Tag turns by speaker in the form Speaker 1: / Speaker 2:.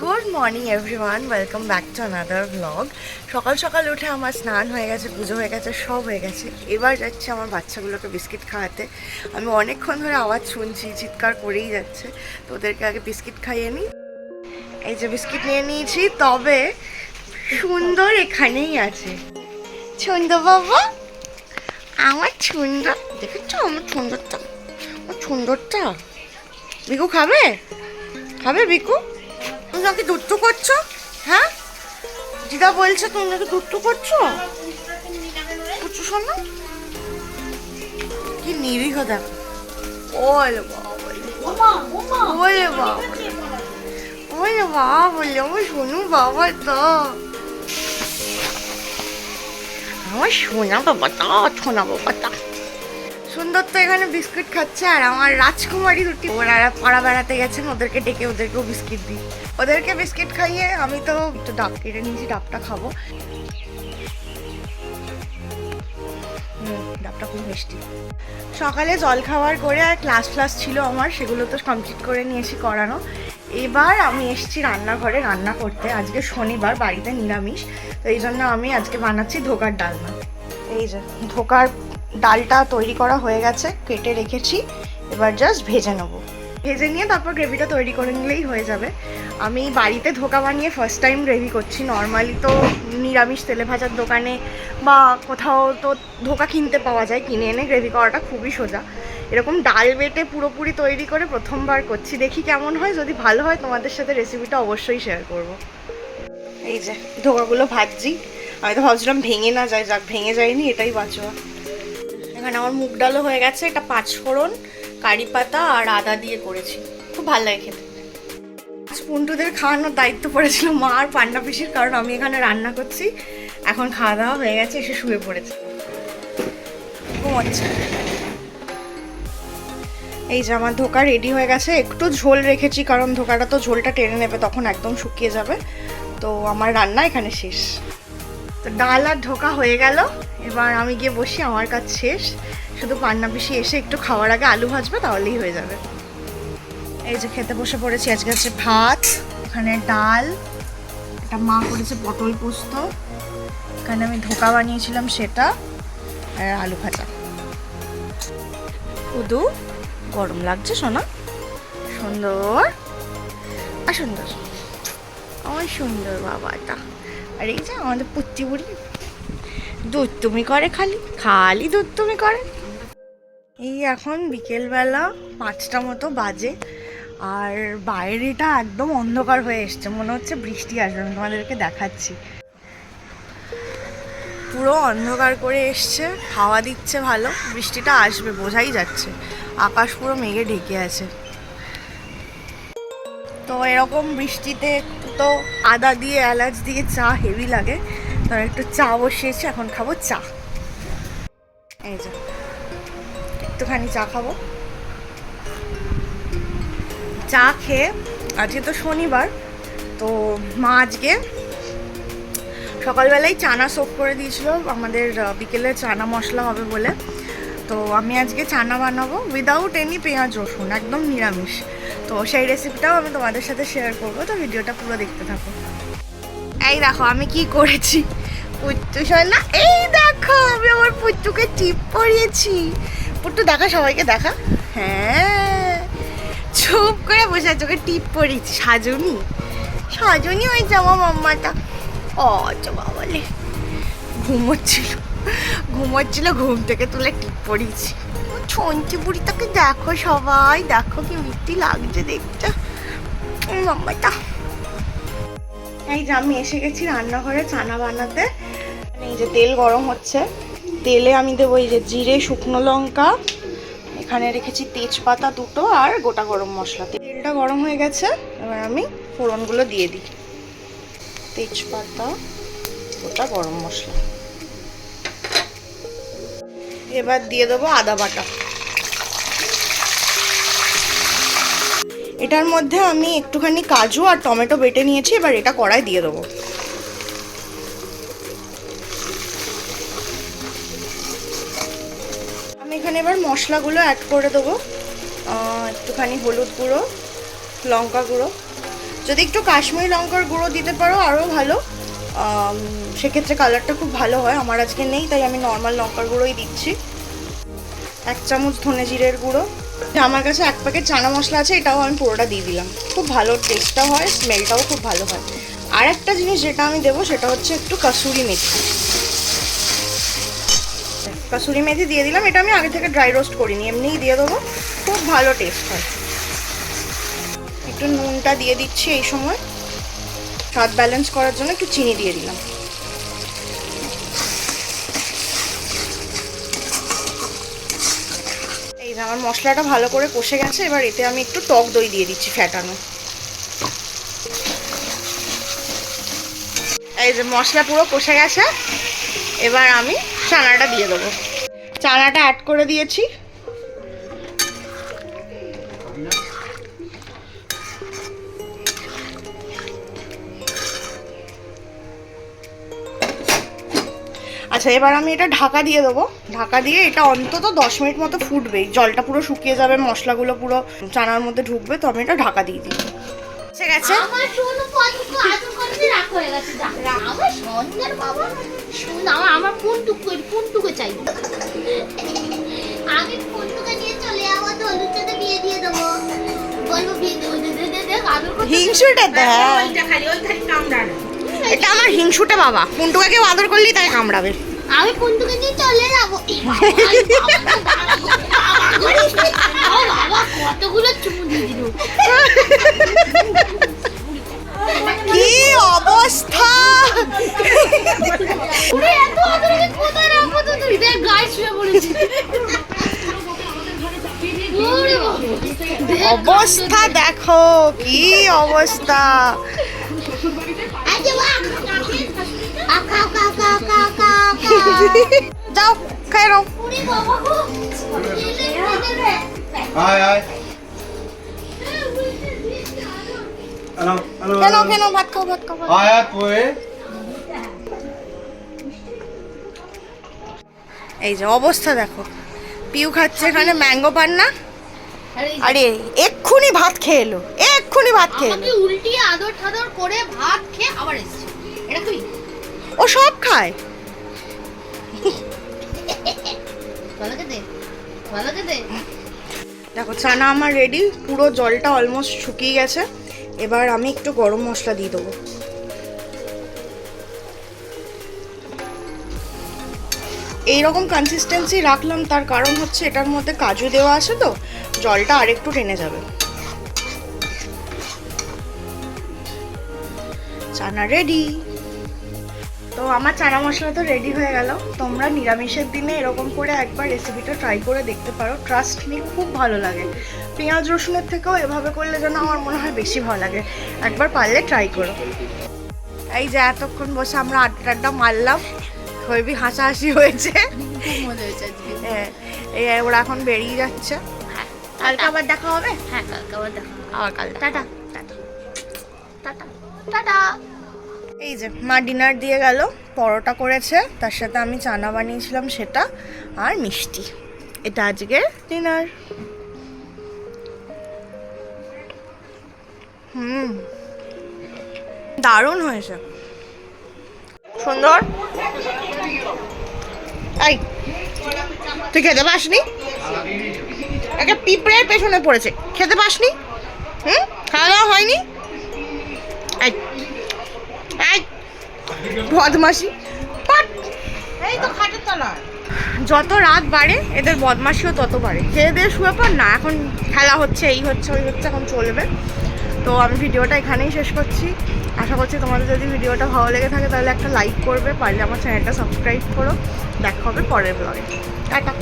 Speaker 1: Good morning everyone welcome back to another blog সকাল সকাল উঠে আমার স্নান হয়ে গেছে, পুজো হয়ে গেছে, সব হয়ে গেছে। এবার যাচ্ছে আমার বাচ্চাগুলোকে বিস্কিট খাওয়াতে। আমি অনেকক্ষণ ধরে আওয়াজ শুনছি, চিৎকার করেই যাচ্ছে। তো ওদেরকে আগে বিস্কিট খাইয়ে নিই। এই যে বিস্কিট নিয়ে নিয়েছি, তবে সুন্দর এখানেই আছে। সুন্দর বাবা, আমার সুন্দর। দেখেছ আমার সুন্দরটা? আমার সুন্দরটা? বিকু খাবে? খাবে বিকু? তুমি নাকি দুট্টু করছ? হ্যাঁ? দিদা বলছে তুমি নাকি দুট্টু করছ? করছ শোনো? কি নিরীহ দেখো। ওলে বাবা ওলে বাবা ওলে বাবা বললে আমার শোনো বাবা তো। আমার সোনা বাবাটা সোনা বাবাটা। সুন্দর তো এখানে বিস্কুট খাচ্ছে, আর আমার রাজকুমারী দুটি ওরা পাড়া বেড়াতে গেছেন, ওদেরকে ডেকে ওদেরকেও বিস্কিট দিই। ওদেরকে বিস্কিট খাইয়ে আমি তো ডাব কেটে নিয়েছি, ডাবটা খাব। ডাবটা খুব মিষ্টি। সকালে জল খাওয়ার করে আর ক্লাস ফ্লাস ছিল আমার, সেগুলো তো কমপ্লিট করে নিয়েছি করানো। এবার আমি এসেছি রান্নাঘরে রান্না করতে, আজকে শনিবার, বাড়িতে নিরামিষ। তো এই জন্য আমি আজকে বানাচ্ছি ধোকার ডালনা এই যে, ধোকার ডালটা তৈরি করা হয়ে গেছে, কেটে রেখেছি। এবার জাস্ট ভেজে নেব। ভেজে নিয়ে তারপর গ্রেভিটা তৈরি করে নিলেই হয়ে যাবে। আমি বাড়িতে ধোকা বানিয়ে ফার্স্ট টাইম গ্রেভি করছি। নর্মালি তো নিরামিষ তেলে ভাজার দোকানে বা কোথাও তো ধোকা কিনতে পাওয়া যায়। কিনে এনে গ্রেভি করাটা খুবই সোজা। এরকম ডাল বেটে পুরোপুরি তৈরি করে প্রথমবার করছি। দেখি কেমন হয়। যদি ভালো হয়, তোমাদের সাথে রেসিপিটা অবশ্যই শেয়ার করব। এই যে ধোকাগুলো ভাজছি। আমি তো ভাবছিলাম ভেঙে না যায়। যাক, ভেঙে যায়নি, এটাই বাঁচোয়া। এখানে আমার মুগ ডালও হয়ে গেছে, এটা পাঁচ ফোড়ন কারি পাতা আর আদা দিয়ে করেছি। খুব ভালো লাগে খেতে। আজ খাওয়ানোর দায়িত্ব পড়েছিল মা আর পান্না পিসির, কারণ আমি এখানে রান্না করছি। এখন খাওয়া দাওয়া হয়ে গেছে, এসে শুয়ে পড়েছে। ঘুমোচ্ছে। এই যে আমার ধোকা রেডি হয়ে গেছে, একটু ঝোল রেখেছি, কারণ ধোকাটা তো ঝোলটা টেনে নেবে, তখন একদম শুকিয়ে যাবে। তো আমার রান্না এখানে শেষ। তো ডাল আর ঢোকা হয়ে গেল। এবার আমি গিয়ে বসি, আমার কাজ শেষ। শুধু পান্না পিসি এসে একটু খাওয়ার আগে আলু ভাজবে, তাহলেই হয়ে যাবে। এই যে খেতে বসে পড়েছি, আজকে হচ্ছে ভাত, এখানে ডাল, একটা মা করেছে পটল পোস্ত। এখানে আমি ধোকা বানিয়েছিলাম সেটা, আর আলু ভাজা। শুধু গরম লাগছে সোনা? সুন্দর। আর সুন্দর। আমার সুন্দর বাবাটা আর এই যে আমাদের পুত্তি বুড়ি। দুধ তুমি করে খালি খালি দুধ তুমি করে। এই এখন বিকেলবেলা পাঁচটা মতো বাজে, আর বাইরেটা একদম অন্ধকার হয়ে এসছে, মনে হচ্ছে বৃষ্টি আসবে তোমাদেরকে দেখাচ্ছি। পুরো অন্ধকার করে এসছে, হাওয়া দিচ্ছে ভালো, বৃষ্টিটা আসবে, বোঝাই যাচ্ছে। আকাশ পুরো মেঘে ঢেকে আছে। তো এরকম বৃষ্টিতে তো আদা দিয়ে, এলাচ দিয়ে চা হেভি লাগে। তো একটু চা বসিয়েছি, এখন খাব চা। এই যে, একটুখানি চা খাব। চা খেয়ে, আজকে তো শনিবার, তো মা আজকে সকালবেলায় চানা সোপ করে দিয়েছিল, আমাদের বিকেলে চানা মশলা হবে বলে। তো আমি আজকে চানা বানাবো উইদাউট এনি পেঁয়াজ রসুন, একদম নিরামিষ। তো সেই রেসিপিটাও আমি তোমাদের সাথে শেয়ার করব, তো ভিডিওটা পুরো দেখতে থাকো। এই দেখো, আমি কি করেছি? পুট্টু না এই দেখো, আমি আমার পুট্টুকে টিপ পরিয়েছি। পুট্টু, দেখা, সবাইকে দেখা। হ্যাঁ চুপ করে বসে আছে, ওকে টিপ পরিয়েছি। সাজুনি সাজুনি হয়েছে আমার মাম্মাটা। ও আচ্ছা বাবালে ঘুমোচ্ছিল। ঘুমোচ্ছিল ঘুম থেকে তুলে টিপ পড়িয়েছি। ছন্টি বুড়িটাকে দেখো সবাই, দেখো কি মিষ্টি লাগছে দেখতে। মাম্মাটা এই যে আমি এসে গেছি রান্নাঘরে চানা বানাতে। এই যে তেল গরম হচ্ছে, তেলে আমি দেবো এই যে জিরে, শুকনো লঙ্কা। এখানে রেখেছি তেজপাতা দুটো আর গোটা গরম মশলা। তেলটা গরম হয়ে গেছে, এবার আমি ফোড়নগুলো দিয়ে দিই। তেজপাতা, গোটা গরম মশলা। এবার দিয়ে দেবো আদা বাটা। এটার মধ্যে আমি একটুখানি কাজু আর টমেটো বেটে নিয়েছি, এবার এটা কড়াই দিয়ে দেবো। আমি এখানে এবার মশলাগুলো অ্যাড করে দেবো একটুখানি হলুদ গুঁড়ো, লঙ্কা গুঁড়ো। যদি একটু কাশ্মীরি লঙ্কার গুঁড়ো দিতে পারো, আরও ভালো। সেক্ষেত্রে কালারটা খুব ভালো হয়, আমার আজকে নেই, তাই আমি নর্মাল লঙ্কার গুঁড়োই দিচ্ছি। এক চামচ ধনে জিরের গুঁড়ো। আমার কাছে এক প্যাকেট চানা মশলা আছে, এটাও আমি পুরোটা দিয়ে দিলাম। খুব ভালো টেস্টটা হয় স্মেলটাও খুব ভালো হয়। আর একটা জিনিস যেটা আমি দেবো, সেটা হচ্ছে একটু কাসুরি মেথি। কাসুরি মেথি দিয়ে দিলাম, এটা আমি আগে থেকে ড্রাই রোস্ট করিনি, এমনিই দিয়ে দেবো। খুব ভালো টেস্ট হয়। একটু নুনটা দিয়ে দিচ্ছি এই সময়। স্বাদ ব্যালেন্স করার জন্য একটু চিনি দিয়ে দিলাম। এই আমার মশলাটা ভালো করে কষে গেছে, এবার এতে আমি একটু টক দই দিয়ে দিচ্ছি ফ্যাটানো এই যে মশলা পুরো কষে গেছে, এবার আমি চানাটা দিয়ে দেবো। চানাটা অ্যাড করে দিয়েছি। আচ্ছা এবার আমি এটা ঢাকা দিয়ে দেবো। ঢাকা দিয়ে এটা অন্তত দশ মিনিট মতো ফুটবে। জলটা পুরো শুকিয়ে যাবে মশলাগুলো পুরো চানার মধ্যে ঢুকবে তো আমি এটা ঢাকা দিয়ে দিই। ঠিক আছে?
Speaker 2: আমার হয়ে চাই। আমি নিয়ে চলে যাব বিয়ে দিয়ে দেবো। বলব বিয়ে দেবো
Speaker 1: হিংসুটে এটা আমার হিংসুটে বাবা। কুন্টুকে কেউ আদর করলেই তাই কামড়াবে।
Speaker 2: আমি কোনটুকু নিয়ে চলে যাব। কতগুলো চুমু দিয়ে দিল।
Speaker 1: কি অবস্থা? অবস্থা দেখো কি অবস্থা। যাও খাই নাও। ভাত খাও ভাত খাও. এই যে অবস্থা দেখো। পিউ খাচ্ছে এখানে ম্যাঙ্গো পান না?
Speaker 2: আরে
Speaker 1: এক্ষুনি ভাত খেয়ে এলো এক্ষুনি ভাত খেয়ে এলো।
Speaker 2: উল্টিয়ে আদর ঠাদর করে ভাত খেয়ে আবার এসছে। এটা তুই?
Speaker 1: ও সব খায়। দেখো, চানা আমার রেডি পুরো জলটা অলমোস্ট শুকিয়ে গেছে। এবার আমি একটু গরম মশলা দিয়ে দেবো। এইরকম কনসিস্টেন্সি রাখলাম, তার কারণ হচ্ছে এটার মধ্যে কাজু দেওয়া আছে তো, জলটা আরেকটু টেনে যাবে। চানা রেডি তো আমার চানা মশলা তো রেডি হয়ে গেল। তোমরা নিরামিষের দিনে এরকম করে একবার রেসিপিটা ট্রাই করে দেখতে পারো। ট্রাস্ট মি খুব ভালো লাগে। পেঁয়াজ রসুনের থেকেও এভাবে করলে যেন আমার মনে হয় বেশি ভালো লাগে। একবার পারলে ট্রাই করো। এই যে এতক্ষণ বসে আমরা আড্ডা আড্ডা মারলাম। খুবই হাসাহাসি হয়েছে। হ্যাঁ, এই ওরা এখন বেরিয়ে যাচ্ছে। কালকে আবার দেখা হবে?
Speaker 2: হ্যাঁ কালকে আবার দেখা
Speaker 1: আবার কাল
Speaker 2: টাটা টাটা। টাটা। টাটা।
Speaker 1: এই যে, মা ডিনার দিয়ে গেল, পরোটা করেছে, তার সাথে আমি চানা বানিয়েছিলাম সেটা, আর মিষ্টি। এটা আজকের ডিনার। হুম। দারুণ হয়েছে। সুন্দর। এই, তুই খেতে পাসনি? একটা পিঁপড়ের পেছনে পড়েছে। খেতে পাসনি? হুম? খাওয়া দাওয়া হয়নি? বদমাসি
Speaker 3: এই তো খাটের তলায়।
Speaker 1: যত রাত বাড়ে এদের বদমাসিও তত বাড়ে। খেয়ে দিয়ে শুয়ে পর না এখন খেলা হচ্ছে এই হচ্ছে ওই হচ্ছে এখন চলবে। তো আমি ভিডিওটা এখানেই শেষ করছি। আশা করছি তোমাদের যদি ভিডিওটা ভালো লেগে থাকে তাহলে একটা লাইক করবে পারলে আমার চ্যানেলটা সাবস্ক্রাইব করো। দেখা হবে পরের ব্লগে টাটা।